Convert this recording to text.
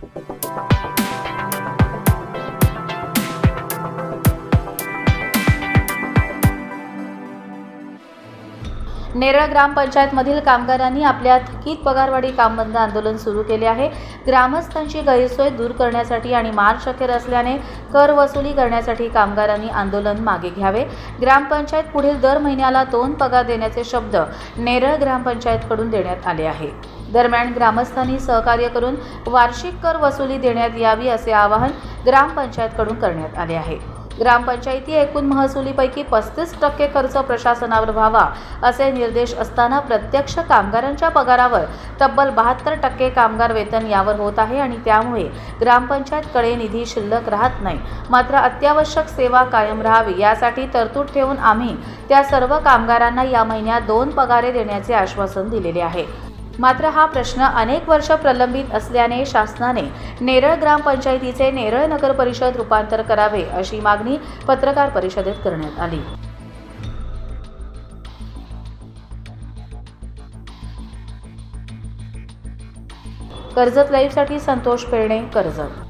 Thank you. Neral ग्रामपंचायतमधील कामगारांनी आपल्या थकीत पगारवाढी काम बंद आंदोलन सुरू केले आहे. ग्रामस्थांची गैरसोय दूर करण्यासाठी आणि मार्च अखेर असल्याने कर वसुली करण्यासाठी कामगारांनी आंदोलन मागे घ्यावे. ग्रामपंचायत पुढील दर महिन्याला दोन पगार देण्याचे शब्द नेरळ ग्रामपंचायतकडून देण्यात आले आहे. दरम्यान ग्रामस्थांनी सहकार्य करून वार्षिक कर वसुली देण्यात यावी असे आवाहन ग्रामपंचायतकडून करण्यात आले आहे. ग्रामपंचायती एकूण महसुलीपैकी पस्तीस टक्के खर्च प्रशासनावर व्हावा असे निर्देश असताना प्रत्यक्ष कामगारांच्या पगारावर तब्बल बहात्तर टक्के कामगार वेतन यावर होत आहे आणि त्यामुळे ग्रामपंचायतकडे निधी शिल्लक राहत नाही. मात्र अत्यावश्यक सेवा कायम राहावी यासाठी तरतूद ठेवून आम्ही त्या सर्व कामगारांना या महिन्यात दोन पगारे देण्याचे आश्वासन दिलेले आहे. मात्र हा प्रश्न अनेक वर्ष प्रलंबित असल्याने शासनाने नेरळ ग्रामपंचायतीचे नेरळ नगर परिषद रूपांतर करावे अशी मागणी पत्रकार परिषदेत करण्यात आली. कर्जत लाईव्हसाठी संतोष पेरणे कर्जत.